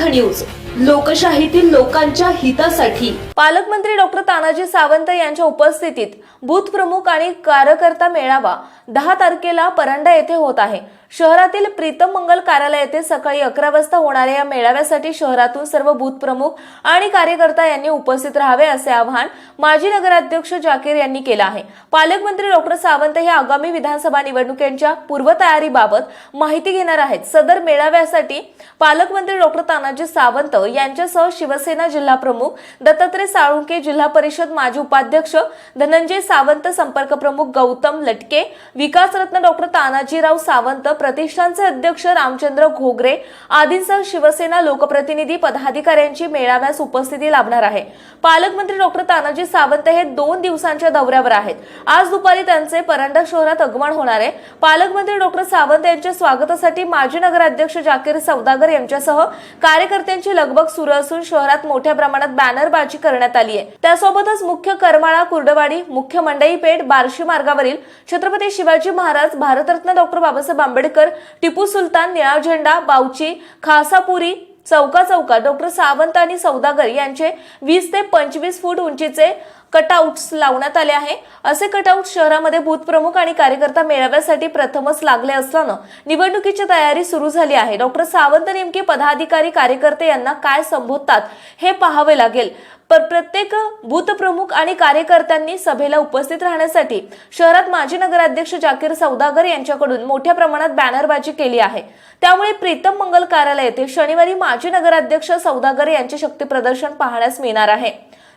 News लोकशाहीतील लोकांच्या हितासाठी. पालकमंत्री डॉक्टर तानाजी सावंत यांच्या उपस्थितीत बूथ प्रमुख आणि कार्यकर्ता मेळावा दहा तारखेला परंडा येथे होत आहे. शहरातील प्रीतम मंगल कार्यालय येथे सकाळी अकरा वाजता होणाऱ्या या मेळाव्यासाठी शहरातून सर्व बूथ प्रमुख आणि कार्यकर्ता यांनी उपस्थित राहावे असे आवाहन माजी नगराध्यक्ष जाकीर यांनी केलं आहे. पालकमंत्री डॉक्टर सावंत हे आगामी विधानसभा निवडणुकांच्या पूर्वतयारीबाबत माहिती घेणार आहेत. सदर मेळाव्यासाठी पालकमंत्री डॉक्टर तानाजी सावंत यांच्यासह शिवसेना जिल्हा प्रमुख दत्तात्रय साळुंके जिल्हा परिषद माजी उपाध्यक्ष धनंजय सावंत संपर्क प्रमुख गौतम लटके विकासरत्न डॉक्टर तानाजीराव सावंत प्रतिष्ठानचे अध्यक्ष रामचंद्र घोगरे आदींसह शिवसेना लोकप्रतिनिधी पदाधिकाऱ्यांची मेळाव्यास उपस्थिती लाभणार आहे. पालकमंत्री डॉक्टर तानाजी सावंत हे दोन दिवसांच्या दौऱ्यावर आहेत. आज दुपारी त्यांचे परंडा शहरात आगमन होणार आहे. पालकमंत्री डॉक्टर सावंत यांच्या स्वागतासाठी माजी नगराध्यक्ष जाकीर सौदागर यांच्यासह कार्यकर्त्यांची लगबग सुरू असून शहरात मोठ्या प्रमाणात बॅनरबाजी करण्यात आली आहे. त्यासोबतच मुख्य करमाळा कुर्डवाडी मुख्य मंडई पेठ बार्शी मार्गावरील छत्रपती शिवाजी महाराज भारतरत्न डॉक्टर बाबासाहेब आंबेडकर टिपू सुलतान निळा झेंडा बावची खासापुरी चौका चौका डॉक्टर सावंत आणि सौदागर यांचे वीस ते पंचवीस फूट उंचीचे कटआउट्स लावण्यात आले आहे. असे कटआउट शहरामध्ये बूथप्रमुख आणि कार्यकर्ता मेळाव्यासाठी प्रथमच लागले असल्यानं निवडणुकीची तयारी सुरू झाली आहे. डॉक्टर सावंत नेमके पदाधिकारी कार्यकर्ते यांना काय संबोधतात हे पाहावे लागेल. पर प्रत्येक बूथ प्रमुख आणि कार्यकर्त्यांनी सभेला उपस्थित राहण्यासाठी शहरात माजी नगराध्यक्ष जाकीर सौदागर यांच्याकडून मोठ्या प्रमाणात बॅनरबाजी केली आहे. त्यामुळे प्रीतम मंगल कार्यालय येथे शनिवारी माजी नगराध्यक्ष सौदागर यांचे शक्ती प्रदर्शन पाहण्यास मिळणार आहे.